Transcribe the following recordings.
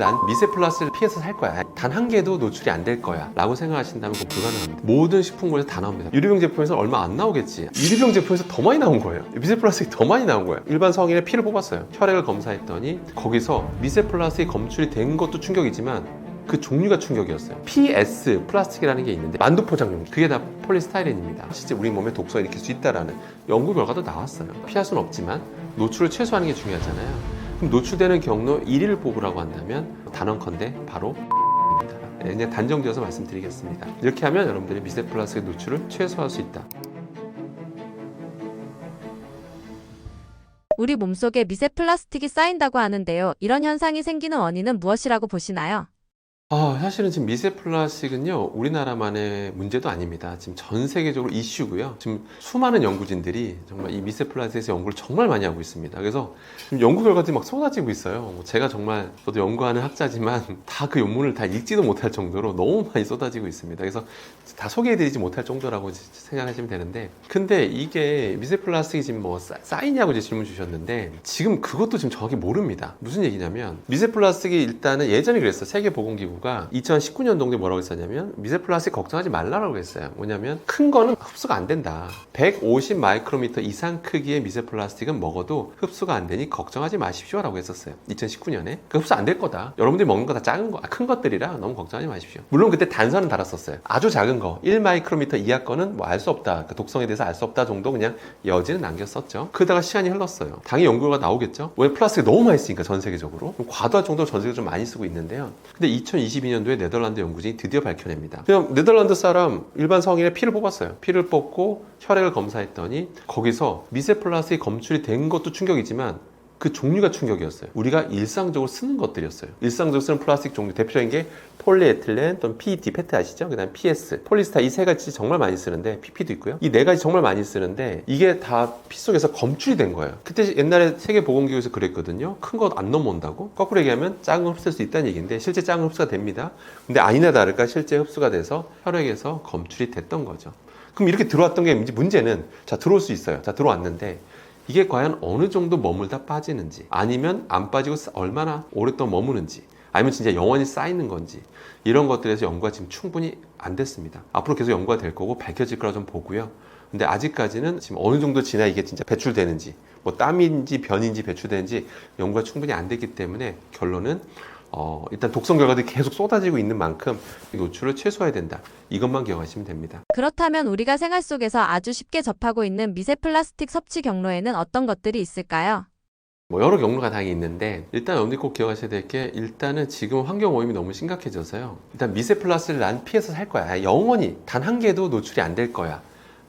난 미세 플라스를 피해서 살 거야. 단 한 개도 노출이 안 될 거야. 라고 생각하신다면 그건 불가능합니다. 모든 식품고에서 다 나옵니다. 유리병 제품에서 얼마 안 나오겠지. 유리병 제품에서 더 많이 나온 거예요. 미세 플라스틱이 더 많이 나온 거예요. 일반 성인의 피를 뽑았어요. 혈액을 검사했더니 거기서 미세 플라스틱이 검출이 된 것도 충격이지만 그 종류가 충격이었어요. PS 플라스틱이라는 게 있는데 만두 포장용 그게 다 폴리스타이렌입니다. 실제 우리 몸에 독소가 일으킬 수 있다라는 연구 결과도 나왔어요. 피할 수는 없지만 노출을 최소화하는 게 중요하잖아요. 그럼 노출되는 경로 1위를 뽑으라고 한다면 단언컨대 바로 입니다. 네, 그냥 단정지어서 말씀드리겠습니다. 이렇게 하면 여러분들이 미세 플라스틱 노출을 최소화할 수 있다. 우리 몸속에 미세 플라스틱이 쌓인다고 하는데요. 이런 현상이 생기는 원인은 무엇이라고 보시나요? 아, 사실은 지금 미세 플라스틱은요, 우리나라만의 문제도 아닙니다. 지금 전 세계적으로 이슈고요. 지금 수많은 연구진들이 정말 이 미세 플라스틱에서 연구를 정말 많이 하고 있습니다. 그래서 지금 연구 결과들이 막 쏟아지고 있어요. 뭐 제가 정말 저도 연구하는 학자지만 다 그 논문을 다 읽지도 못할 정도로 너무 많이 쏟아지고 있습니다. 그래서 다 소개해드리지 못할 정도라고 생각하시면 되는데, 근데 이게 미세 플라스틱이 지금 뭐 쌓- 쌓이냐고 이제 질문 주셨는데, 지금 그것도 지금 정확히 모릅니다. 무슨 얘기냐면, 미세 플라스틱이 일단은 예전에 그랬어요. 세계보건기구 가 2019년도에 뭐라고 했었냐면, 미세 플라스틱 걱정하지 말라고 했어요. 뭐냐면, 큰 거는 흡수가 안 된다. 150 마이크로미터 이상 크기의 미세 플라스틱은 먹어도 흡수가 안 되니 걱정하지 마십시오라고 했었어요. 2019년에. 그 흡수 안 될 거다. 여러분들이 먹는 거 다 작은 거, 아, 큰 것들이라 너무 걱정하지 마십시오. 물론 그때 단서는 달았었어요. 아주 작은 거, 1 마이크로미터 이하 거는 뭐 알 수 없다. 그 독성에 대해서 알 수 없다 정도 그냥 여지는 남겼었죠. 그러다가 시간이 흘렀어요. 당연히 연구가 나오겠죠. 왜 플라스틱 너무 많이 쓰니까 전 세계적으로. 과도할 정도로 전 세계적으로 좀 많이 쓰고 있는데요. 근데 2022년도에 네덜란드 연구진이 드디어 밝혀냅니다. 그냥 네덜란드 사람 일반 성인의 피를 뽑았어요. 피를 뽑고 혈액을 검사했더니 거기서 미세 플라스틱 검출이 된 것도 충격이지만 그 종류가 충격이었어요. 우리가 일상적으로 쓰는 것들이었어요. 일상적으로 쓰는 플라스틱 종류 대표적인 게 폴리에틸렌 또는 PET, 페트 아시죠? 그다음 PS, 폴리스타 이 세 가지 정말 많이 쓰는데 PP도 있고요. 이 네 가지 정말 많이 쓰는데 이게 다 피 속에서 검출이 된 거예요. 그때 옛날에 세계보건기구에서 그랬거든요. 큰거안 넘어온다고. 거꾸로 얘기하면 작은 거 흡수할 수 있다는 얘기인데 실제 작은 흡수가 됩니다. 근데 아니나 다를까 실제 흡수가 돼서 혈액에서 검출이 됐던 거죠. 그럼 이렇게 들어왔던 게 문제는 자 들어올 수 있어요. 자 들어왔는데 이게 과연 어느 정도 머물다 빠지는지 아니면 안 빠지고 쓰- 얼마나 오랫동안 머무는지 아니면 진짜 영원히 쌓이는 건지 이런 것들에서 연구가 지금 충분히 안 됐습니다. 앞으로 계속 연구가 될 거고 밝혀질 거라 좀 보고요. 근데 아직까지는 지금 어느 정도 지나 이게 진짜 배출되는지 뭐 땀인지 변인지 배출되는지 연구가 충분히 안 됐기 때문에 결론은 어, 일단 독성 결과들이 계속 쏟아지고 있는 만큼 이 노출을 최소화해야 된다. 이것만 기억하시면 됩니다. 그렇다면 우리가 생활 속에서 아주 쉽게 접하고 있는 미세 플라스틱 섭취 경로에는 어떤 것들이 있을까요? 뭐 여러 경로가 당연히 있는데 일단 여러분들이 꼭 기억하셔야 될 게 일단은 지금 환경 오염이 너무 심각해져서요. 일단 미세 플라스를 난 피해서 살 거야. 영원히 단 한 개도 노출이 안 될 거야.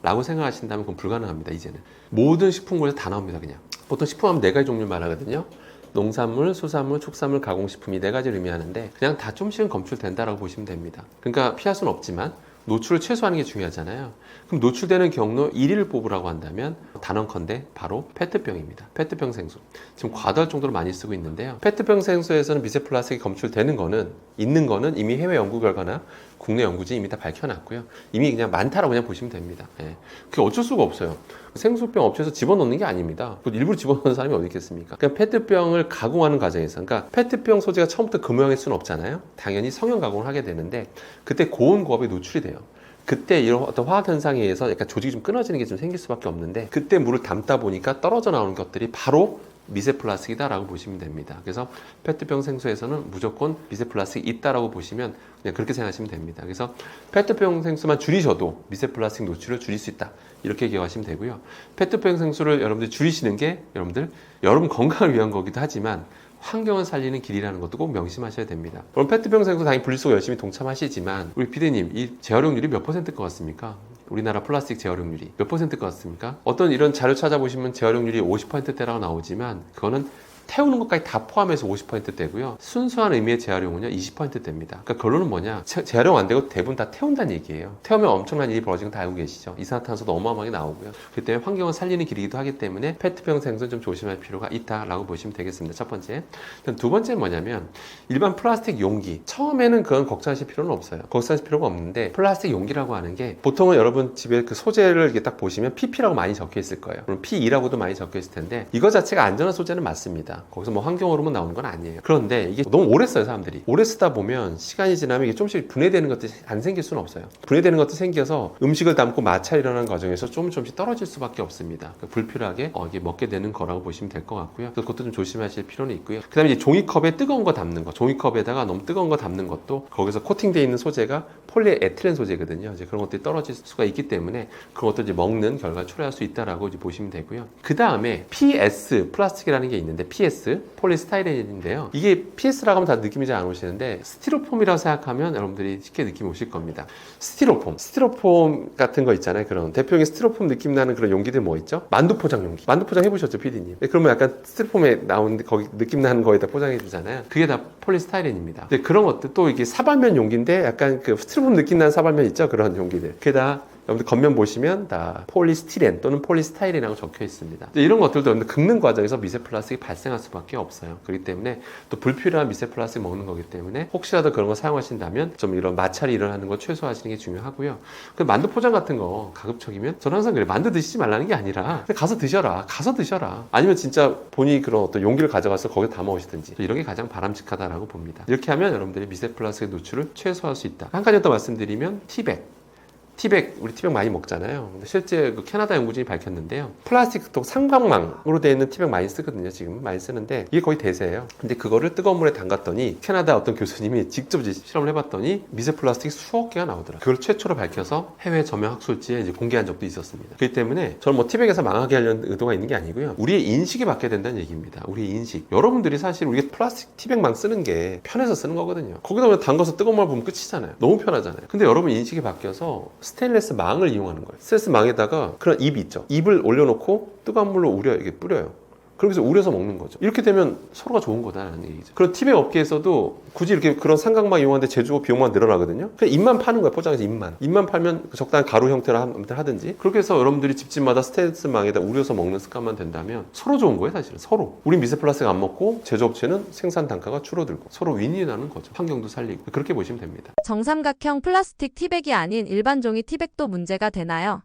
라고 생각하신다면 그건 불가능합니다. 이제는 모든 식품고에서 다 나옵니다. 그냥 보통 식품 하면 네 가지 종류 말하거든요. 농산물, 수산물, 축산물, 가공식품 이 네 가지를 의미하는데 그냥 다 좀씩은 검출된다라고 보시면 됩니다. 그러니까 피할 수는 없지만 노출을 최소화하는 게 중요하잖아요. 그럼 노출되는 경로 1위를 뽑으라고 한다면 단언컨대 바로 페트병입니다. 페트병 생수. 지금 과도할 정도로 많이 쓰고 있는데요. 페트병 생수에서는 미세 플라스틱이 검출되는 거는 있는 거는 이미 해외 연구 결과나 국내 연구진이 이미 다 밝혀놨고요. 이미 그냥 많다라고 그냥 보시면 됩니다. 예. 그게 어쩔 수가 없어요. 생수병 업체에서 집어넣는 게 아닙니다. 그 일부러 집어넣는 사람이 어디 있겠습니까? 그냥 페트병을 가공하는 과정에서, 그러니까 페트병 소재가 처음부터 그 모양일 수는 없잖아요. 당연히 성형 가공을 하게 되는데 그때 고온 고압에 노출이 돼요. 그때 이런 어떤 화학 현상에 의해서 약간 조직이 좀 끊어지는 게 좀 생길 수밖에 없는데 그때 물을 담다 보니까 떨어져 나오는 것들이 바로 미세 플라스틱이다라고 보시면 됩니다. 그래서 페트병 생수에서는 무조건 미세 플라스틱이 있다라고 보시면 그냥 그렇게 생각하시면 됩니다. 그래서 페트병 생수만 줄이셔도 미세 플라스틱 노출을 줄일 수 있다. 이렇게 기억하시면 되고요. 페트병 생수를 여러분들 줄이시는 게 여러분들 여러분 건강을 위한 거기도 하지만 환경을 살리는 길이라는 것도 꼭 명심하셔야 됩니다. 그럼 페트병 생수 당연히 분리수거 열심히 동참하시지만 우리 피디님 이 재활용률이 몇 퍼센트 것 같습니까? 우리나라 플라스틱 재활용률이 몇 퍼센트 것 같습니까? 어떤 이런 자료 찾아보시면 재활용률이 50%대라고 나오지만 그거는 태우는 것까지 다 포함해서 50%대고요. 순수한 의미의 재활용은요 20%대입니다. 그러니까 결론은 뭐냐? 재- 재활용 안 되고 대부분 다 태운다는 얘기예요. 태우면 엄청난 일이 벌어지는 거 다 알고 계시죠? 이산화탄소도 어마어마하게 나오고요. 그렇기 때문에 환경을 살리는 길이기도 하기 때문에 페트병 생수는 좀 조심할 필요가 있다라고 보시면 되겠습니다. 첫 번째. 그다음 두 번째는 뭐냐면 일반 플라스틱 용기. 처음에는 그건 걱정하실 필요는 없어요. 걱정하실 필요가 없는데 플라스틱 용기라고 하는 게 보통은 여러분 집에 그 소재를 이렇게 딱 보시면 PP라고 많이 적혀 있을 거예요. 그럼 P2라고도 많이 적혀 있을 텐데 이거 자체가 안전한 소재는 맞습니다. 거기서 뭐 환경 호르몬 나오는 건 아니에요. 그런데 이게 너무 오래 써요 사람들이. 오래 쓰다 보면 시간이 지나면 이게 조금씩 분해되는 것들이 안 생길 수는 없어요. 분해되는 것도 생겨서 음식을 담고 마찰 일어나는 과정에서 조금 조금씩 떨어질 수밖에 없습니다. 그러니까 불필요하게 어, 이게 먹게 되는 거라고 보시면 될 것 같고요. 그것도 좀 조심하실 필요는 있고요. 그 다음에 이제 종이컵에 뜨거운 거 담는 거, 종이컵에다가 너무 뜨거운 거 담는 것도 거기서 코팅되어 있는 소재가 폴리에틸렌 소재거든요. 이제 그런 것들이 떨어질 수가 있기 때문에 그런 것도 이제 먹는 결과 초래할 수 있다라고 이제 보시면 되고요. 그 다음에 PS 플라스틱이라는 게 있는데 PS 폴리스타이렌인데요. 이게 PS라고 하면 다 느낌이 잘 안 오시는데 스티로폼이라고 생각하면 여러분들이 쉽게 느낌 오실 겁니다. 스티로폼, 스티로폼 같은 거 있잖아요. 그런 대표적인 스티로폼 느낌 나는 그런 용기들 뭐 있죠? 만두 포장 용기. 만두 포장 해보셨죠, PD님? 그러면 약간 스티로폼에 나온 거기 느낌 나는 거에다 포장해 주잖아요. 그게 다 폴리스타이렌입니다. 근데 그런 것들 또 이게 사발면 용기인데 약간 그 스티로폼 느낌 나는 사발면 있죠? 그런 용기들. 그게 다 여러분들 겉면 보시면 다 폴리스티렌 또는 폴리스타이렌이라고 적혀 있습니다. 이런 것들도 여러분들 긁는 과정에서 미세 플라스틱이 발생할 수밖에 없어요. 그렇기 때문에 또 불필요한 미세 플라스틱 먹는 거기 때문에 혹시라도 그런 거 사용하신다면 좀 이런 마찰이 일어나는 거 최소화하시는 게 중요하고요. 그 만두 포장 같은 거 가급적이면 저는 항상 그래 만두 드시지 말라는 게 아니라 가서 드셔라. 가서 드셔라. 아니면 진짜 본인이 그런 어떤 용기를 가져가서 거기에 담아 오시든지 이런 게 가장 바람직하다라고 봅니다. 이렇게 하면 여러분들이 미세 플라스틱 노출을 최소화할 수 있다. 한 가지 더 말씀드리면 티백. 티백 우리 티백 많이 먹잖아요. 근데 실제 그 캐나다 연구진이 밝혔는데요. 플라스틱 또 삼각망으로 되어 있는 티백 많이 쓰거든요. 지금 많이 쓰는데 이게 거의 대세예요. 근데 그거를 뜨거운 물에 담갔더니 캐나다 어떤 교수님이 직접 실험을 해봤더니 미세 플라스틱 수억 개가 나오더라. 그걸 최초로 밝혀서 해외 저명 학술지에 이제 공개한 적도 있었습니다. 그렇기 때문에 저는 뭐 티백에서 망하게 하려는 의도가 있는 게 아니고요. 우리의 인식이 바뀌어야 된다는 얘기입니다. 우리의 인식. 여러분들이 사실 우리가 플라스틱 티백망 쓰는 게 편해서 쓰는 거거든요. 거기다 담가서 뜨거운 물 부으면 끝이잖아요. 너무 편하잖아요. 근데 여러분 인식이 바뀌어서 스테인레스 망을 이용하는 거예요. 스테인레스 망에다가 그런 입이 있죠. 입을 올려놓고 뜨거운 물로 우려 이게 뿌려요. 그러면서 우려서 먹는 거죠. 이렇게 되면 서로가 좋은 거다라는 얘기죠. 그런 티백 업계에서도 굳이 이렇게 그런 삼각망 이용하는데 제조 비용만 늘어나거든요. 그냥 입만 파는 거야 포장해서 입만. 입만 팔면 그 적당한 가루 형태로 하- 하든지 그렇게 해서 여러분들이 집집마다 스테인레스 망에다 우려서 먹는 습관만 된다면 서로 좋은 거예요 사실은 서로. 우린 미세 플라스틱 안 먹고 제조업체는 생산 단가가 줄어들고 서로 윈윈하는 거죠. 환경도 살리고 그렇게 보시면 됩니다. 정삼각형 플라스틱 티백이 아닌 일반 종이 티백도 문제가 되나요?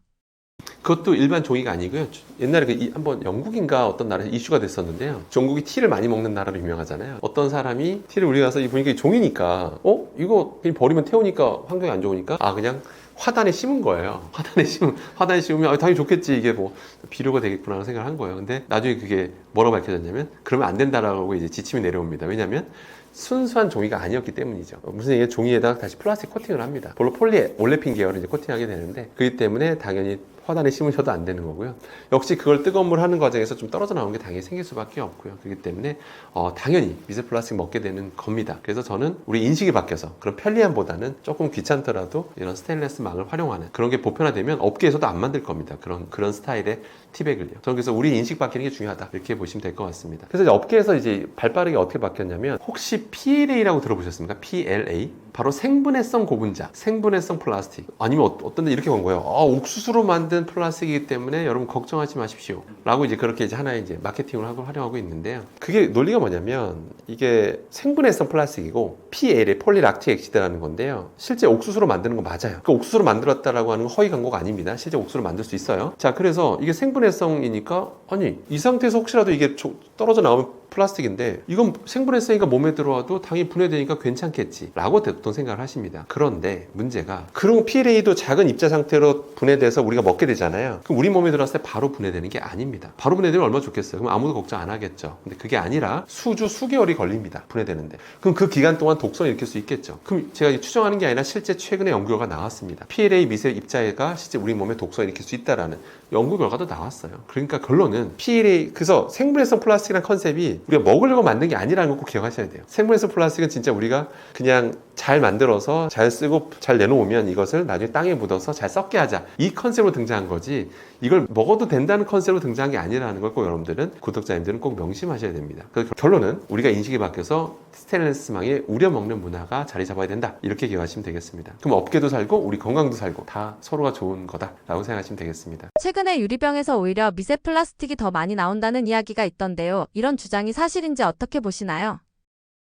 그것도 일반 종이가 아니고요. 옛날에 그 이- 한번 영국인가 어떤 나라에서 이슈가 됐었는데요. 전국이 티를 많이 먹는 나라로 유명하잖아요. 어떤 사람이 티를 우리 가서 이 보니까 종이니까 어 이거 그냥 버리면 태우니까 환경이 안 좋으니까 아 그냥 화단에 심은 거예요. 화단에 심은 화단에 심으면 아, 당연히 좋겠지 이게 뭐 비료가 되겠구나 생각을 한 거예요. 근데 나중에 그게 뭐라고 밝혀졌냐면 그러면 안 된다라고 이제 지침이 내려옵니다. 왜냐하면 순수한 종이가 아니었기 때문이죠. 무슨 얘기냐 종이에다가 다시 플라스틱 코팅을 합니다. 물론 폴리 올레핀 계열을 이제 코팅하게 되는데 그렇기 때문에 당연히 화단에 심으셔도 안 되는 거고요. 역시 그걸 뜨거운 물 하는 과정에서 좀 떨어져 나오는 게 당연히 생길 수밖에 없고요. 그렇기 때문에 어, 당연히 미세 플라스틱 먹게 되는 겁니다. 그래서 저는 우리 인식이 바뀌어서 그런 편리함보다는 조금 귀찮더라도 이런 스테인레스 망을 활용하는 그런 게 보편화되면 업계에서도 안 만들 겁니다. 그런 그런 스타일의 티백을요. 저는 그래서 우리 인식 바뀌는 게 중요하다 이렇게 보시면 될 것 같습니다. 그래서 이제 업계에서 이제 발빠르게 어떻게 바뀌었냐면 혹시 PLA라고 들어보셨습니까? PLA 바로 생분해성 고분자, 생분해성 플라스틱 아니면 어- 어떤 데 이렇게 본 거예요. 아, 옥수수로 만든 플라스틱이기 때문에 여러분 걱정하지 마십시오. 라고 이제 그렇게 이제 하나의 이제 마케팅을 하고 활용하고 있는데요. 그게 논리가 뭐냐면 이게 생분해성 플라스틱이고 PLA 폴리락틱 엑시드라는 건데요. 실제 옥수수로 만드는 거 맞아요. 그 옥수수로 만들었다라고 하는 건 허위 광고가 아닙니다. 실제 옥수수로 만들 수 있어요. 자, 그래서 이게 생분해성이니까 아니 이 상태에서 혹시라도 이게 조- 떨어져 나오면 플라스틱인데 이건 생분해성이니까 몸에 들어와도 당연히 분해되니까 괜찮겠지 라고 보통 생각을 하십니다. 그런데 문제가 그런 PLA도 작은 입자 상태로 분해돼서 우리가 먹게 되잖아요. 그럼 우리 몸에 들어왔을 때 바로 분해되는 게 아닙니다. 바로 분해되면 얼마나 좋겠어요? 그럼 아무도 걱정 안 하겠죠. 근데 그게 아니라 수주 수개월이 걸립니다 분해되는데. 그럼 그 기간 동안 독성을 일으킬 수 있겠죠. 그럼 제가 추정하는 게 아니라 실제 최근에 연구 결과가 나왔습니다. PLA 미세 입자가 실제 우리 몸에 독성을 일으킬 수 있다라는 연구 결과도 나왔어요. 그러니까 결론은 PLA 그래서 생분해성 플라스틱이라는 컨셉이 우리가 먹으려고 만든 게 아니라는 거꼭 기억하셔야 돼요. 생분해성 플라스틱은 진짜 우리가 그냥 잘 만들어서 잘 쓰고 잘 내놓으면 이것을 나중에 땅에 묻어서 잘 썩게 하자 이 컨셉으로 등장한 거지 이걸 먹어도 된다는 컨셉으로 등장한 게 아니라는 걸 꼭 여러분들은 구독자님들은 꼭 명심하셔야 됩니다. 그래서 결론은 우리가 인식이 바뀌어서 스테인레스망에 우려 먹는 문화가 자리 잡아야 된다 이렇게 기억하시면 되겠습니다. 그럼 업계도 살고 우리 건강도 살고 다 서로가 좋은 거다라고 생각하시면 되겠습니다. 최근에 유리병에서 오히려 미세 플라스틱이 더 많이 나온다는 이야기가 있던데요. 이런 주장이 사실인지 어떻게 보시나요?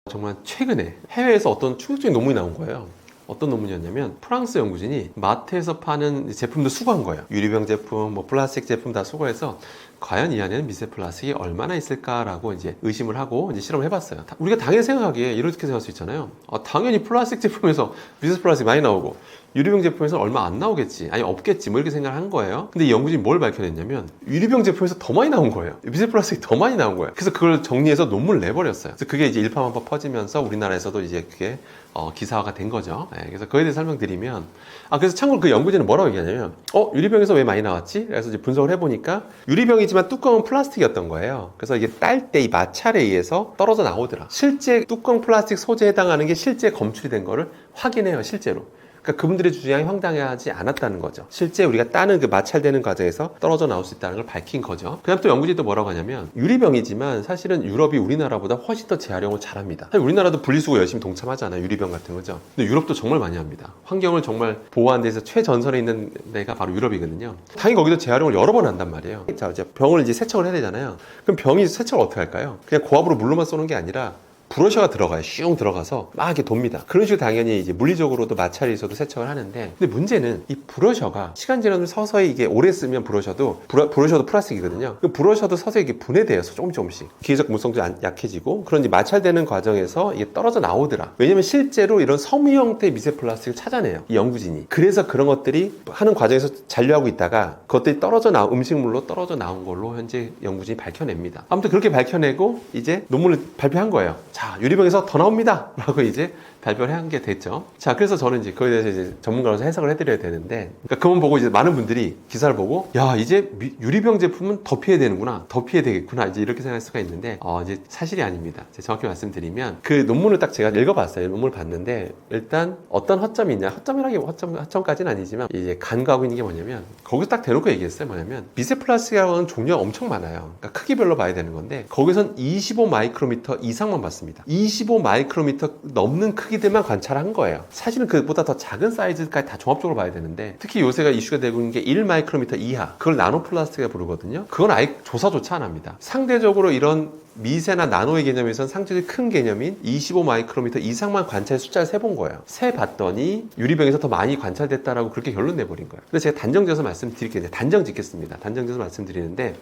정말 최근에 해외에서 어떤 충격적인 논문이 나온 거예요. 어떤 논문이었냐면 프랑스 연구진이 마트에서 파는 제품들 수거한 거예요. 유리병 제품, 뭐 플라스틱 제품 다 수거해서 과연 이 안에는 미세 플라스틱이 얼마나 있을까라고 이제 의심을 하고 이제 실험을 해봤어요. 다- 우리가 당연히 생각하기에 이렇게 생각할 수 있잖아요. 어, 당연히 플라스틱 제품에서 미세 플라스틱 많이 나오고 유리병 제품에서 얼마 안 나오겠지, 아니 없겠지, 뭐 이렇게 생각을 한 거예요. 근데 이 연구진이 뭘 밝혀냈냐면 유리병 제품에서 더 많이 나온 거예요. 미세 플라스틱이 더 많이 나온 거예요. 그래서 그걸 정리해서 논문을 내버렸어요. 그래서 그게 이제 일파만파 퍼지면서 우리나라에서도 이제 그게 어, 기사화가 된 거죠. 예, 그래서 그에 대해 설명드리면 아 그래서 참고로 그 연구진은 뭐라고 얘기하냐면 어 유리병에서 왜 많이 나왔지? 그래서 이제 분석을 해보니까 유리병이지만 뚜껑은 플라스틱이었던 거예요. 그래서 이게 딸 때 이 마찰에 의해서 떨어져 나오더라. 실제 뚜껑 플라스틱 소재에 해당하는 게 실제 검출이 된 거를 확인해요, 실제로. 그러니까 그분들의 주장이 황당하지 않았다는 거죠. 실제 우리가 따는 그 마찰되는 과정에서 떨어져 나올 수 있다는 걸 밝힌 거죠. 그다음 또 연구진이 또 뭐라고 하냐면 유리병이지만 사실은 유럽이 우리나라보다 훨씬 더 재활용을 잘합니다. 사실 우리나라도 분리수거 열심히 동참하잖아요. 유리병 같은 거죠. 근데 유럽도 정말 많이 합니다. 환경을 정말 보호하는 데서 최전선에 있는 데가 바로 유럽이거든요. 당연히 거기도 재활용을 여러 번 한단 말이에요. 자, 이제 병을 이제 세척을 해야 되잖아요. 그럼 병이 세척을 어떻게 할까요? 그냥 고압으로 물로만 쏘는 게 아니라 브러셔가 들어가요. 슝 들어가서 막 이렇게 돕니다. 그런 식으로 당연히 이제 물리적으로도 마찰이 있어도 세척을 하는데 근데 문제는 이 브러셔가 시간 지나면 서서히 이게 오래 쓰면 브러셔도 브러, 브러셔도 플라스틱이거든요. 그 브러셔도 서서히 이게 분해돼요. 조금 조금씩. 기계적 물성도 안- 약해지고 그런 이제 마찰되는 과정에서 이게 떨어져 나오더라. 왜냐면 실제로 이런 섬유 형태의 미세 플라스틱을 찾아내요. 이 연구진이. 그래서 그런 것들이 하는 과정에서 잔류하고 있다가 그것들이 떨어져 나 음식물로 떨어져 나온 걸로 현재 연구진이 밝혀냅니다. 아무튼 그렇게 밝혀내고 이제 논문을 발표한 거예요. 자, 유리병에서 더 나옵니다. 라고 이제 발표를 한 게 됐죠. 자, 그래서 저는 이제 그거에 대해서 이제 전문가로서 해석을 해드려야 되는데, 그러니까 그건 보고 이제 많은 분들이 기사를 보고, 야, 이제 미- 유리병 제품은 더 피해야 되는구나. 더 피해야 되겠구나. 이제 이렇게 생각할 수가 있는데, 어, 이제 사실이 아닙니다. 정확히 말씀드리면, 그 논문을 딱 제가 읽어봤어요. 논문을 봤는데, 일단 어떤 허점이 있냐. 허점이라기 허점, 허점까지는 아니지만, 이제 간과하고 있는 게 뭐냐면, 거기서 딱 대놓고 얘기했어요. 뭐냐면, 미세 플라스틱이라고 하는 종류가 엄청 많아요. 그러니까 크기별로 봐야 되는 건데, 거기선 25 마이크로미터 이상만 봤습니다. 25 마이크로미터 넘는 크기 들만 관찰한 거예요. 사실은 그보다 더 작은 사이즈까지 다 종합적으로 봐야 되는데, 특히 요새가 이슈가 되고 있는 게 1 마이크로미터 이하, 그걸 나노 플라스틱이라 부르거든요. 그건 아예 조사조차 안 합니다. 상대적으로 이런 미세나 나노의 개념에선 상대적으로 큰 개념인 25 마이크로미터 이상만 관찰 숫자를 세 본 거예요. 세 봤더니 유리병에서 더 많이 관찰됐다라고 그렇게 결론 내버린 거예요. 그래서 제가 단정 지어서 말씀드릴게요. 단정 짓겠습니다. 단정 지어서 말씀드리는데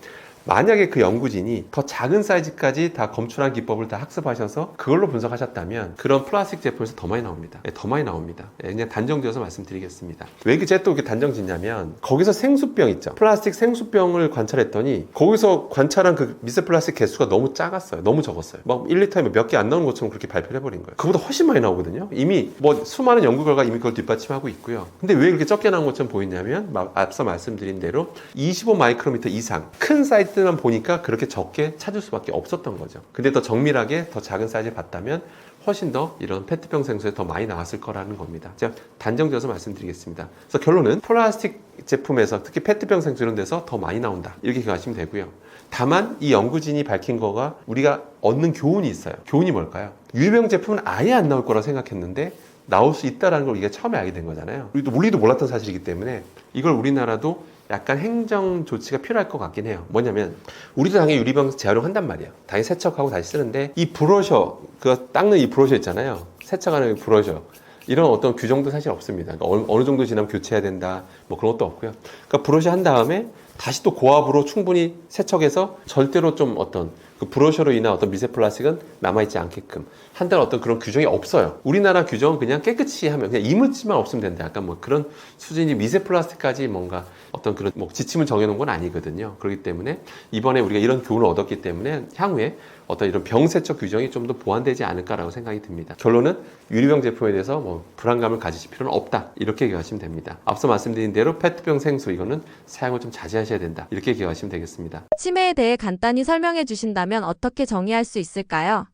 만약에 그 연구진이 더 작은 사이즈까지 다 검출한 기법을 다 학습하셔서 그걸로 분석하셨다면 그런 플라스틱 제품에서 더 많이 나옵니다. 네, 더 많이 나옵니다. 네, 그냥 단정지어서 말씀드리겠습니다. 왜 이렇게 제가 또 이렇게 단정짓냐면 거기서 생수병 있죠. 플라스틱 생수병을 관찰했더니 거기서 관찰한 그 미세 플라스틱 개수가 너무 작았어요. 너무 적었어요. 막 1리터에 몇 개 안 나오는 것처럼 그렇게 발표를 해버린 거예요. 그보다 훨씬 많이 나오거든요. 이미 뭐 수많은 연구 결과 이미 그걸 뒷받침하고 있고요. 근데 왜 이렇게 적게 나온 것처럼 보이냐면 마- 앞서 말씀드린 대로 25 마이크로미터 이상 큰 사이즈 만 보니까 그렇게 적게 찾을 수밖에 없었던 거죠. 근데 더 정밀하게 더 작은 사이즈를 봤다면 훨씬 더 이런 페트병 생수에 더 많이 나왔을 거라는 겁니다. 제가 단정지어서 말씀드리겠습니다. 그래서 결론은 플라스틱 제품에서 특히 페트병 생수 이런 데서 더 많이 나온다. 이렇게 기억하시면 되고요. 다만 이 연구진이 밝힌 거가 우리가 얻는 교훈이 있어요. 교훈이 뭘까요? 유리병 제품은 아예 안 나올 거라 생각했는데 나올 수 있다라는 걸 우리가 처음에 알게 된 거잖아요. 우리도 우리도 몰랐던 사실이기 때문에 이걸 우리나라도 약간 행정 조치가 필요할 것 같긴 해요. 뭐냐면 우리도 당연히 유리병 재활용한단 말이에요. 당연히 세척하고 다시 쓰는데 이 브러셔 그 닦는 이 브러셔 있잖아요. 세척하는 이 브러셔 이런 어떤 규정도 사실 없습니다. 그러니까 어느, 정도 지나면 교체해야 된다. 뭐 그런 것도 없고요. 그러니까 브러셔 한 다음에 다시 또 고압으로 충분히 세척해서 절대로 좀 어떤 그 브러셔로 인한 어떤 미세 플라스틱은 남아있지 않게끔 한다는 어떤 그런 규정이 없어요. 우리나라 규정은 그냥 깨끗이 하면 그냥 이물질만 없으면 된다. 약간 뭐 그런 수준이 미세 플라스틱까지 뭔가 어떤 그런 뭐 지침을 정해놓은 건 아니거든요. 그렇기 때문에 이번에 우리가 이런 교훈을 얻었기 때문에 향후에 어떤 이런 병세척 규정이 좀 더 보완되지 않을까라고 생각이 듭니다. 결론은 유리병 제품에 대해서 뭐 불안감을 가지실 필요는 없다. 이렇게 기억하시면 됩니다. 앞서 말씀드린 대로 페트병 생수 이거는 사용을 좀 자제하셔야 된다. 이렇게 기억하시면 되겠습니다. 치매에 대해 간단히 설명해 주신다면 어떻게 정의할 수 있을까요?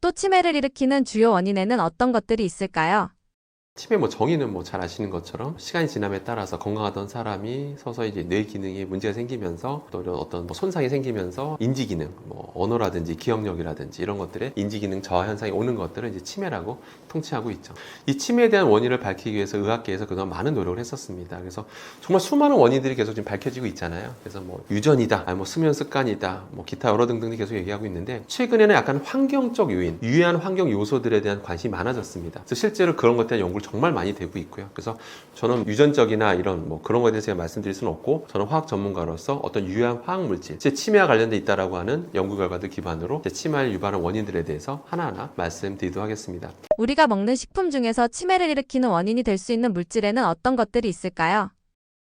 또 치매를 일으키는 주요 원인에는 어떤 것들이 있을까요? 치매 뭐 정의는 뭐 잘 아시는 것처럼 시간이 지남에 따라서 건강하던 사람이 서서히 이제 뇌 기능에 문제가 생기면서 또 이런 어떤 뭐 손상이 생기면서 인지 기능, 뭐 언어라든지 기억력이라든지 이런 것들의 인지 기능 저하 현상이 오는 것들을 이제 치매라고 통칭하고 있죠. 이 치매에 대한 원인을 밝히기 위해서 의학계에서 그동안 많은 노력을 했었습니다. 그래서 정말 수많은 원인들이 계속 지금 밝혀지고 있잖아요. 그래서 뭐 유전이다, 아니 뭐 수면 습관이다, 뭐 기타 여러 등등이 계속 얘기하고 있는데 최근에는 약간 환경적 요인, 유해한 환경 요소들에 대한 관심이 많아졌습니다. 그래서 실제로 그런 것에 대한 연구를 정말 많이 되고 있고요. 그래서 저는 유전적이나 이런 뭐 그런 거에 대해서 제가 말씀드릴 수는 없고 저는 화학 전문가로서 어떤 유해한 화학 물질, 제 치매와 관련돼 있다라고 하는 연구 결과들 기반으로 제 치매를 유발하는 원인들에 대해서 하나하나 말씀드리도록 하겠습니다. 우리가 먹는 식품 중에서 치매를 일으키는 원인이 될 수 있는 물질에는 어떤 것들이 있을까요?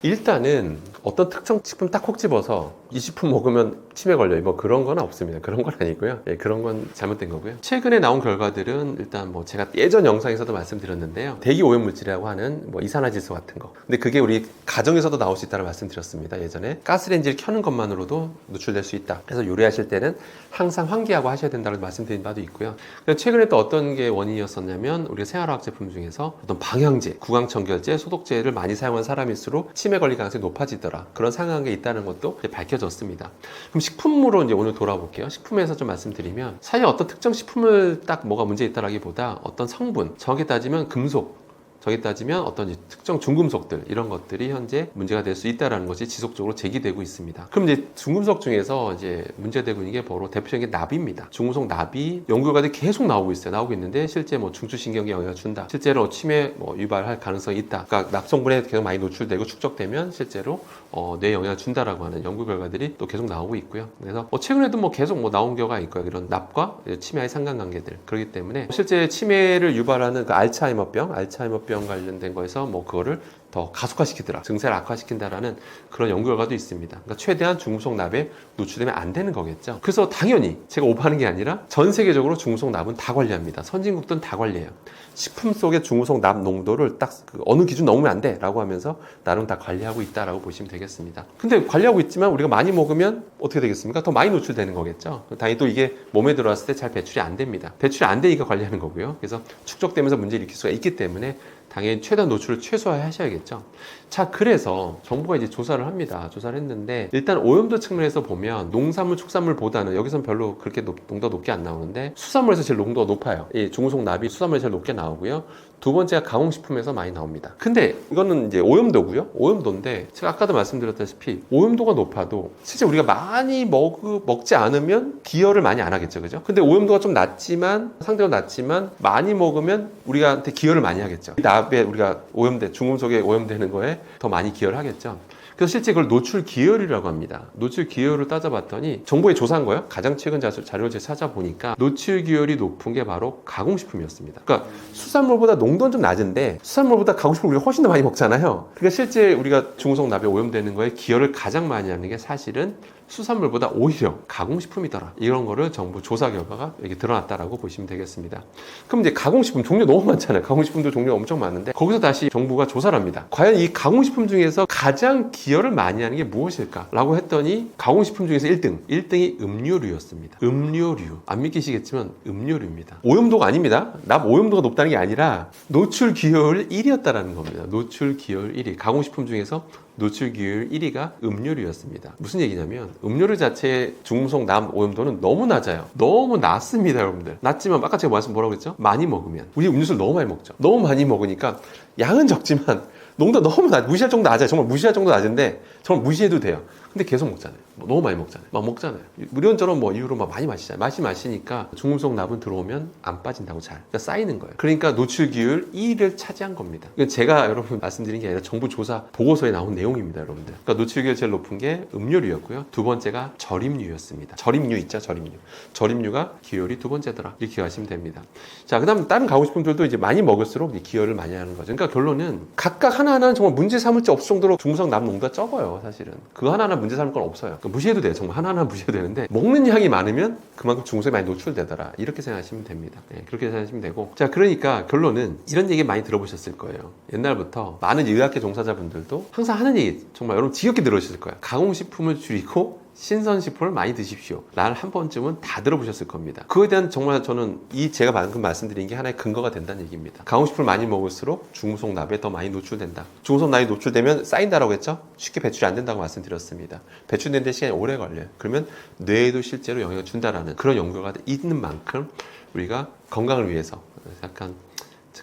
일단은 어떤 특정 식품 딱 콕 집어서 이 식품 먹으면 치매 걸려요. 뭐 그런 건 없습니다. 그런 건 아니고요. 예, 그런 건 잘못된 거고요. 최근에 나온 결과들은 일단 뭐 제가 예전 영상에서도 말씀드렸는데요. 대기 오염 물질이라고 하는 뭐 이산화질소 같은 거. 근데 그게 우리 가정에서도 나올 수 있다고 말씀드렸습니다. 예전에 가스레인지를 켜는 것만으로도 노출될 수 있다. 그래서 요리하실 때는 항상 환기하고 하셔야 된다고 말씀드린 바도 있고요. 최근에 또 어떤 게 원인이었었냐면 우리가 생활화학 제품 중에서 어떤 방향제, 구강청결제, 소독제를 많이 사용한 사람일수록 치매 걸릴 가능성이 높아지더라. 그런 상황에 있다는 것도 이제 밝혀졌습니다. 그럼 식품으로 이제 오늘 돌아볼게요. 식품에서 좀 말씀드리면 사실 어떤 특정 식품을 딱 뭐가 문제 있다라기보다 어떤 성분, 정확히 따지면 금속, 저기 따지면 어떤 특정 중금속들 이런 것들이 현재 문제가 될 수 있다라는 것이 지속적으로 제기되고 있습니다. 그럼 이제 중금속 중에서 이제 문제되고 있는 게 바로 대표적인 게 납입니다. 중금속 납이 연구 결과들이 계속 나오고 있어요. 나오고 있는데 실제 뭐 중추신경에 영향을 준다. 실제로 치매 뭐 유발할 가능성이 있다. 그러니까 납성분에 계속 많이 노출되고 축적되면 실제로 어, 뇌에 영향을 준다라고 하는 연구 결과들이 또 계속 나오고 있고요. 그래서 뭐 최근에도 뭐 계속 뭐 나온 경우가 있고요. 이런 납과 치매의 상관관계들 그렇기 때문에 실제 치매를 유발하는 그 알츠하이머병, 알츠하이머병 관련된 거에서 뭐 그거를 더 가속화시키더라, 증세를 악화시킨다라는 그런 연구 결과도 있습니다. 그러니까 최대한 중금속 납에 노출되면 안 되는 거겠죠. 그래서 당연히 제가 오버하는 게 아니라 전 세계적으로 중금속 납은 다 관리합니다. 선진국들은 다 관리해요. 식품 속의 중금속 납 농도를 딱그 어느 기준 넘으면 안 돼 라고 하면서 나름 다 관리하고 있다라고 보시면 되겠습니다. 근데 관리하고 있지만 우리가 많이 먹으면 어떻게 되겠습니까? 더 많이 노출되는 거겠죠. 당연히 또 이게 몸에 들어왔을 때 잘 배출이 안 됩니다. 배출이 안 되니까 관리하는 거고요. 그래서 축적되면서 문제를 일으킬 수가 있기 때문에 당연히 최대한 노출을 최소화하셔야겠죠. 자, 그래서 정부가 이제 조사를 합니다. 조사를 했는데 일단 오염도 측면에서 보면 농산물, 축산물보다는 여기선 별로 그렇게 높, 농도가 높게 안 나오는데 수산물에서 제일 농도가 높아요. 이 중금속 납이 수산물에 제일 높게 나오고요. 두 번째가 가공식품에서 많이 나옵니다. 근데 이거는 이제 오염도고요. 오염도인데 제가 아까도 말씀드렸다시피 오염도가 높아도 실제 우리가 많이 먹, 먹지 않으면 기여를 많이 안 하겠죠. 그죠? 근데 오염도가 좀 낮지만 상대적으로 낮지만 많이 먹으면 우리한테 기여를 많이 하겠죠. 이 납에 우리가 오염돼 중금속에 오염되는 거에 더 많이 기여를 하겠죠. 그래서 실제 그걸 노출 기여율이라고 합니다. 노출 기여율을 따져봤더니 정부에 조사한 거예요. 가장 최근 자- 자료를 제가 찾아보니까 노출 기여율이 높은 게 바로 가공식품이었습니다. 그러니까 수산물보다 농도는 좀 낮은데 수산물보다 가공식품 우리가 훨씬 더 많이 먹잖아요. 그러니까 실제 우리가 중금속 납에 오염되는 거에 기여를 가장 많이 하는 게 사실은 수산물보다 오히려 가공식품이더라. 이런 거를 정부 조사 결과가 여기 드러났다라고 보시면 되겠습니다. 그럼 이제 가공식품 종류 너무 많잖아요. 가공식품도 종류가 엄청 많은데 거기서 다시 정부가 조사를 합니다. 과연 이 가공식품 중에서 가장 기여를 많이 하는 게 무엇일까라고 했더니 가공식품 중에서 1등, 1등이 음료류였습니다. 음료류. 안 믿기시겠지만 음료류입니다. 오염도가 아닙니다. 납 오염도가 높다는 게 아니라 노출 기여율 1위였다라는 겁니다. 노출 기여율 1위. 가공식품 중에서 노출 기여율 1위가 음료류였습니다. 무슨 얘기냐면 음료류 자체의 중금속 남 오염도는 너무 낮아요. 너무 낮습니다, 여러분들. 낮지만 아까 제가 말씀 뭐라고 했죠? 많이 먹으면 우리 음료수를 너무 많이 먹죠. 너무 많이 먹으니까 양은 적지만 농도 너무 낮, 무시할 정도 낮아요. 정말 무시할 정도 낮은데 정말 무시해도 돼요. 근데 계속 먹잖아요. 뭐 너무 많이 먹잖아요. 막 먹잖아요. 무료처럼 뭐 이후로 막 많이 마시잖아요. 마시 마시니까 중금속 납은 들어오면 안 빠진다고 잘. 그러니까 쌓이는 거예요. 그러니까 노출 기율 2위를 차지한 겁니다. 이건 제가 여러분 말씀드린 게 아니라 정부 조사 보고서에 나온 내용입니다, 여러분들. 그러니까 노출 기율 제일 높은 게 음료류였고요. 두 번째가 절임류였습니다. 절임류 있죠, 절임류. 절임류가 기혈이 두 번째더라. 이렇게 기억하시면 됩니다. 자, 그다음 다른 가공식품들도 이제 많이 먹을수록 기혈을 많이 하는 거죠. 그러니까 결론은 각각 하나하나는 정말 문제 삼을 게 없을 정도로 중금속 납 농도가 적어요, 사실은. 그거 하나하나 문제 삼을 건 없어요. 그러니까 무시해도 돼요. 정말 하나하나 무시해도 되는데 먹는 양이 많으면 그만큼 중금속이 많이 노출되더라. 이렇게 생각하시면 됩니다. 네, 그렇게 생각하시면 되고. 자, 그러니까 결론은 이런 얘기 많이 들어보셨을 거예요. 옛날부터 많은 의학계 종사자분들도 항상 하는 얘기 정말 여러분 지겹게 들으셨을 거예요. 가공식품을 줄이고 신선식품을 많이 드십시오. 라는 한 번쯤은 다 들어보셨을 겁니다. 그거에 대한 정말 저는 이 제가 방금 말씀드린 게 하나의 근거가 된다는 얘기입니다. 가공식품을 많이 먹을수록 중금속 납에 더 많이 노출된다. 중금속 납이 노출되면 쌓인다라고 했죠? 쉽게 배출이 안 된다고 말씀드렸습니다. 배출되는 데 시간이 오래 걸려요. 그러면 뇌에도 실제로 영향을 준다라는 그런 연구가 있는 만큼 우리가 건강을 위해서 약간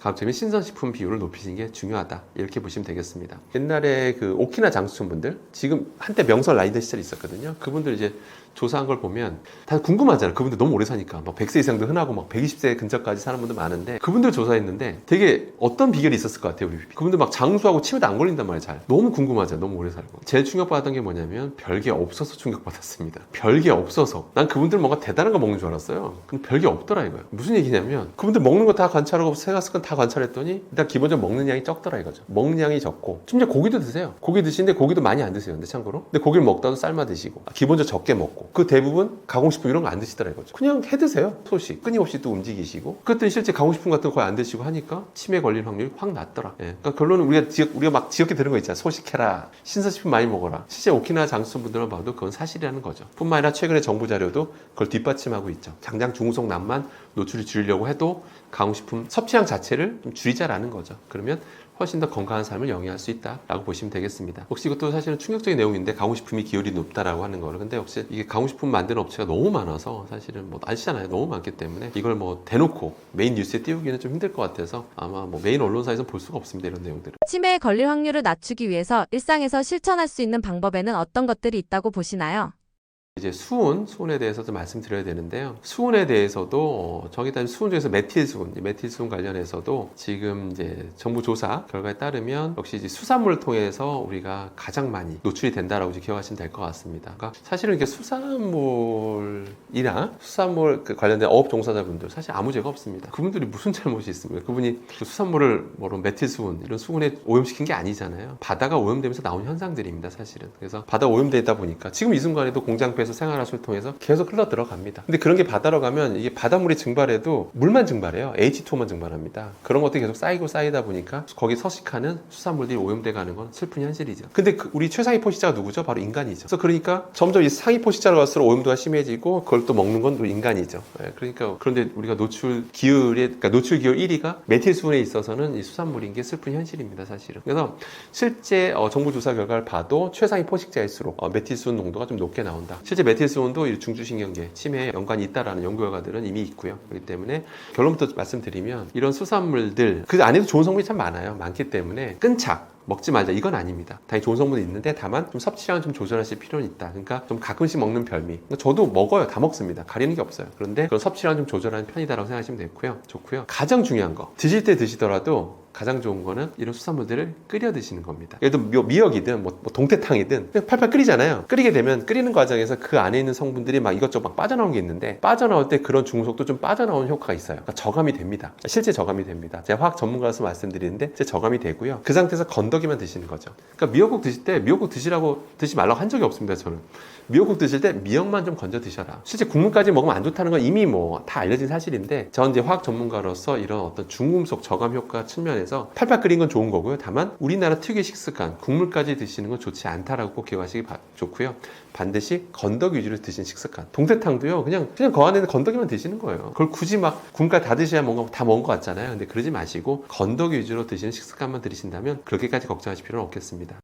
가급적이면 신선식품 비율을 높이시는 게 중요하다 이렇게 보시면 되겠습니다. 옛날에 그 오키나 장수촌분들 지금 한때 명설 라이더 시절이 있었거든요. 그분들 이제 조사한 걸 보면 다 궁금하잖아요. 그분들 너무 오래 사니까 막 100세 이상도 흔하고 막 120세 근처까지 사는 분들 많은데 그분들 조사했는데 되게 어떤 비결이 있었을 것 같아요. 우리 그분들 막 장수하고 치매도 안 걸린단 말이에요. 잘 너무 궁금하잖아요. 너무 오래 살고 제일 충격받았던 게 뭐냐면 별게 없어서 충격받았습니다. 별게 없어서 난 그분들 뭔가 대단한 거 먹는 줄 알았어요. 근데 별게 없더라 이거예요. 무슨 얘기냐면 그분들 먹는 거 다 관찰하고 세가 습관 다 관찰했더니 일단 기본적으로 먹는 양이 적더라 이거죠. 먹는 양이 적고 심지어 고기도 드세요. 고기 드시는데 고기도 많이 안 드세요. 근데 참고로 근데 고기를 먹다도 삶아 드시고 아, 기본적으로 적게 먹고 그 대부분 가공식품 이런 거 안 드시더라 이거죠. 그냥 해 드세요. 소식 끊임없이 또 움직이시고 그랬더니 실제 가공식품 같은 거 거의 안 드시고 하니까 치매 걸릴 확률이 확 낮더라. 예. 그러니까 결론은 우리가 지역 우리가 막 지역에 들은 거 있잖아. 소식해라. 신선식품 많이 먹어라. 실제 오키나와 장수분들만 봐도 그건 사실이라는 거죠. 뿐만 아니라 최근에 정부 자료도 그걸 뒷받침하고 있죠. 당장 중후속 납만 노출을 줄이려고 해도 가공식품 섭취량 자체를 좀 줄이자라는 거죠. 그러면 훨씬 더 건강한 삶을 영위할 수 있다라고 보시면 되겠습니다. 혹시 이것도 사실은 충격적인 내용인데 가공식품이 기혈이 높다라고 하는 거를 근데 혹시 이게 가공식품 만드는 업체가 너무 많아서 사실은 뭐 아시잖아요. 너무 많기 때문에 이걸 뭐 대놓고 메인 뉴스에 띄우기는 좀 힘들 것 같아서 아마 뭐 메인 언론사에서 볼 수가 없습니다. 이런 내용들을. 치매에 걸릴 확률을 낮추기 위해서 일상에서 실천할 수 있는 방법에는 어떤 것들이 있다고 보시나요? 이제 수은, 수은에 대해서 좀 말씀드려야 되는데요. 수은에 대해서도 어, 정의 따르면 수은 중에서 메틸 수은, 이 메틸 수은 관련해서도 지금 이제 정부 조사 결과에 따르면 역시 이제 수산물을 통해서 우리가 가장 많이 노출이 된다라고 기억하시면 될 것 같습니다. 그러니까 사실은 이게 수산물이나 수산물 그 관련된 어업 종사자분들 사실 아무 죄가 없습니다. 그분들이 무슨 잘못이 있습니까? 그분이 그 수산물을 뭐로 메틸 수은 이런 수은에 오염시킨 게 아니잖아요. 바다가 오염되면서 나온 현상들입니다. 사실은. 그래서 바다 오염되다 보니까 지금 이 순간에도 공장 배에서 생활하수를 통해서 계속 흘러 들어갑니다. 근데 그런 게 바다로 가면 이게 바닷물이 증발해도 물만 증발해요. H2오만 증발합니다. 그런 것들이 계속 쌓이고 쌓이다 보니까 거기 서식하는 수산물들이 오염돼 가는 건 슬픈 현실이죠. 근데 그 우리 최상위 포식자가 누구죠? 바로 인간이죠. 그래서 그러니까 점점 이 상위 포식자로 갈수록 오염도가 심해지고 그걸 또 먹는 건 또 인간이죠. 예, 그러니까 그런데 우리가 노출 기율에 그러니까 노출 기율 1위가 메틸 수은에 있어서는 이 수산물인 게 슬픈 현실입니다, 사실은. 그래서 실제 어, 정부 조사 결과를 봐도 최상위 포식자일수록 어, 메틸 수은 농도가 좀 높게 나온다. 실제 메틸 수은도 이 중추신경계 치매에 연관이 있다라는 연구 결과들은 이미 있고요. 그렇기 때문에 결론부터 말씀드리면 이런 수산물들 그 안에도 좋은 성분이 참 많아요. 많기 때문에 끈착 먹지 말자 이건 아닙니다. 당연히 좋은 성분이 있는데 다만 좀 섭취량을 좀 조절하실 필요는 있다. 그러니까 좀 가끔씩 먹는 별미. 그러니까 저도 먹어요. 다 먹습니다. 가리는 게 없어요. 그런데 그런 섭취량을 좀 조절하는 편이다라고 생각하시면 되고요. 좋고요. 가장 중요한 거 드실 때 드시더라도 가장 좋은 거는 이런 수산물들을 끓여 드시는 겁니다. 예를 들어 미- 미역이든 뭐, 뭐 동태탕이든 팔팔 끓이잖아요. 끓이게 되면 끓이는 과정에서 그 안에 있는 성분들이 막 이것저것 막 빠져나온 게 있는데 빠져나올 때 그런 중속도 좀 빠져나오는 효과가 있어요. 그러니까 저감이 됩니다. 실제 저감이 됩니다. 제가 화학 전문가로서 말씀드리는데 제 저감이 되고요. 그 상태에서 건더기만 드시는 거죠. 그러니까 미역국 드실 때 미역국 드시라고 드시지 말라고 한 적이 없습니다. 저는. 미역국 드실 때 미역만 좀 건져 드셔라. 실제 국물까지 먹으면 안 좋다는 건 이미 뭐 다 알려진 사실인데 전 이제 화학 전문가로서 이런 어떤 중금속 저감 효과 측면에서 팔팔 끓인 건 좋은 거고요. 다만 우리나라 특유의 식습관 국물까지 드시는 건 좋지 않다라고 꼭 기억하시기 바- 좋고요. 반드시 건더기 위주로 드시는 식습관. 동태탕도요. 그냥 그냥 그 안에는 건더기만 드시는 거예요. 그걸 굳이 막 국물까지 다 드셔야 뭔가 다 먹은 것 같잖아요. 근데 그러지 마시고 건더기 위주로 드시는 식습관만 들이신다면 그렇게까지 걱정하실 필요는 없겠습니다.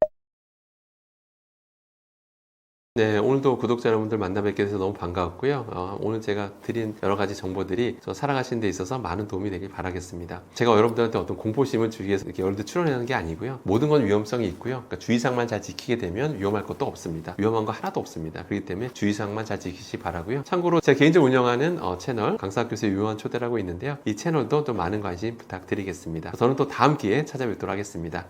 네, 오늘도 구독자 여러분들 만나 뵙게 돼서 너무 반가웠고요. 어, 오늘 제가 드린 여러 가지 정보들이 저 살아가시는 데 있어서 많은 도움이 되길 바라겠습니다. 제가 여러분들한테 어떤 공포심을 주기 위해서 이렇게 여러분들 출연하는 게 아니고요. 모든 건 위험성이 있고요. 그러니까 주의사항만 잘 지키게 되면 위험할 것도 없습니다. 위험한 거 하나도 없습니다. 그렇기 때문에 주의사항만 잘 지키시 바라고요. 참고로 제가 개인적으로 운영하는 어, 채널 강사학교에서 유효한 초대라고 있는데요. 이 채널도 또 많은 관심 부탁드리겠습니다. 저는 또 다음 기회에 찾아뵙도록 하겠습니다.